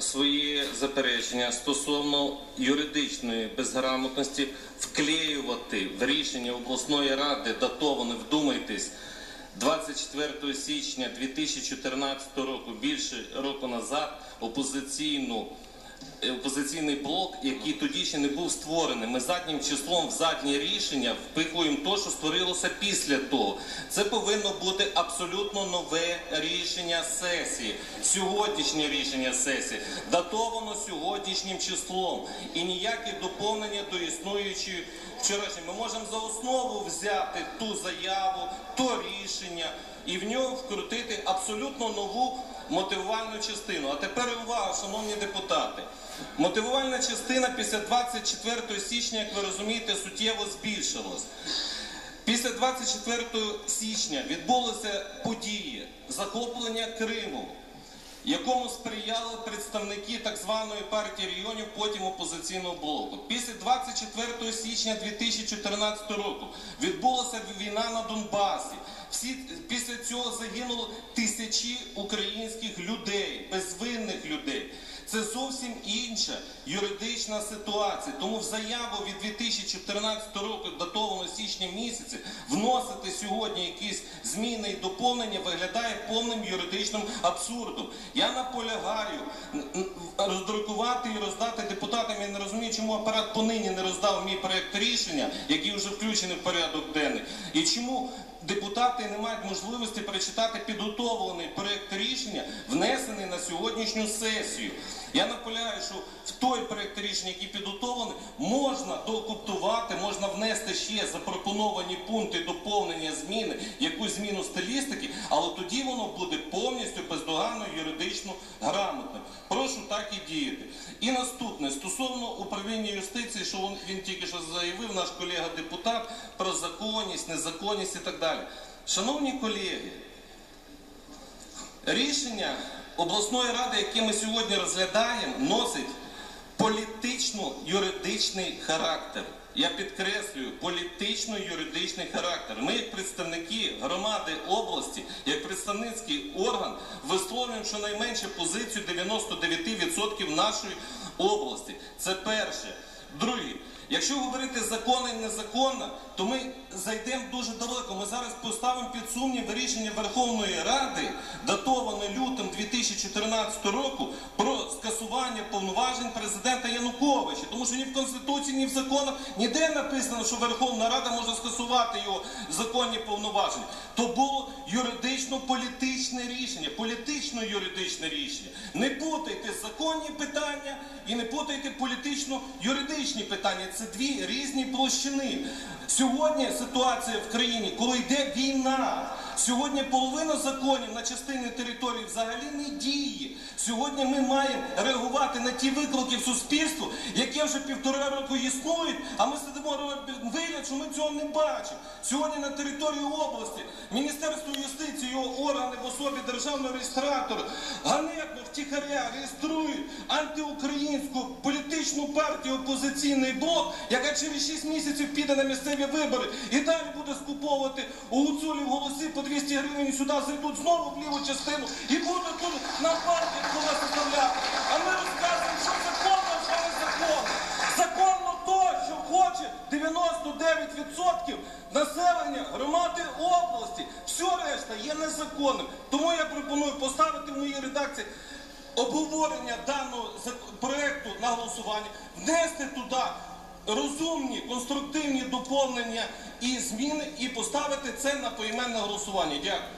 свої заперечення стосовно юридичної безграмотності вклеювати в рішення обласної ради, датоване, вдумайтесь, 24 січня 2014 року, більше року назад, опозиційну опозиційний блок, який тоді ще не був створений. Ми заднім числом в заднє рішення впихуємо те, що створилося після того. Це повинно бути абсолютно нове рішення сесії, сьогоднішнє рішення сесії, датовано сьогоднішнім числом. І ніякі доповнення до існуючої вчорашньої. Ми можемо за основу взяти ту заяву, то рішення і в нього вкрутити абсолютно нову мотивувальну частину. А тепер увага, шановні депутати. Мотивувальна частина після 24 січня, як ви розумієте, суттєво збільшилась. Після 24 січня відбулися події захоплення Криму, якому сприяли представники так званої партії регіонів, потім опозиційного блоку. Після 24 січня 2014 року відбулася війна на Донбасі. Всі після цього загинуло тисячі українських людей, безвинних людей. Це зовсім інша юридична ситуація. Тому в заяву від 2014 року, датовано січня місяці, вносити сьогодні якісь зміни і доповнення виглядає повним юридичним абсурдом. Я наполягаю роздрукувати і роздати депутатам. Я не розумію, чому апарат понині не роздав мій проєкт рішення, який вже включений в порядок денний. І чому депутати не мають можливості прочитати підготовлений проєкт рішення, внесений на сьогоднішню сесію. Я наполягаю, що в той проєкт рішення, який підготовлений, можна докуптувати, можна внести ще запропоновані пункти доповнення зміни, якусь зміну стилістики, але тоді воно буде повністю бездоганно юридично грамотним. Прошу так і діяти. І наступне стосовно управління юстиції, що він, він тільки що заявив, наш колега депутат про законність, незаконність і так далі. Шановні колеги, рішення обласної ради, яке ми сьогодні розглядаємо, носить політично-юридичний характер. Я підкреслюю, політично-юридичний характер. Ми, як представники громади області, як представницький орган, висловлюємо щонайменше позицію 99% нашої області. Це перше. Друге, якщо говорити законно і незаконно, то ми зайдемо дуже далеко. Ми зараз поставимо під сумнів рішення Верховної Ради, датоване лютим 2014 року, про скасування повноважень президента Януковича. Тому що ні в Конституції, ні в законах ніде написано, що Верховна Рада може скасувати його законні повноваження. То було юридично-політичне рішення, політично-юридичне рішення. Не путайте законні питання і не путайте політично-юридичні питання. Це дві різні площини. Сьогодні ситуація в країні, коли йде війна, сьогодні половина законів на частині території взагалі не діє. Сьогодні ми маємо реагувати на ті виклики в суспільству, які вже півтора року існують, а ми сидимо вигляд, що ми цього не бачимо. Сьогодні на території області Міністерство юстиції, його органи в особі державного реєстратора ганебно втіхаря реєструють антиукраїнську політичну партію опозиційний блок, яка через 6 місяців піде на місцеві вибори і далі буде скуповувати у гуцулів голоси 200 гривень сюди зайдуть знову в ліву частину і будуть тут на партію коли составляти. А ми розказуємо, що законно, що незаконно. Законно то, що хоче 99% населення громади області. Все решта є незаконним. Тому я пропоную поставити в моїй редакції обговорення даного проекту на голосування, внести туди розумні, конструктивні доповнення і зміни, і поставити це на поіменне голосування. Дякую.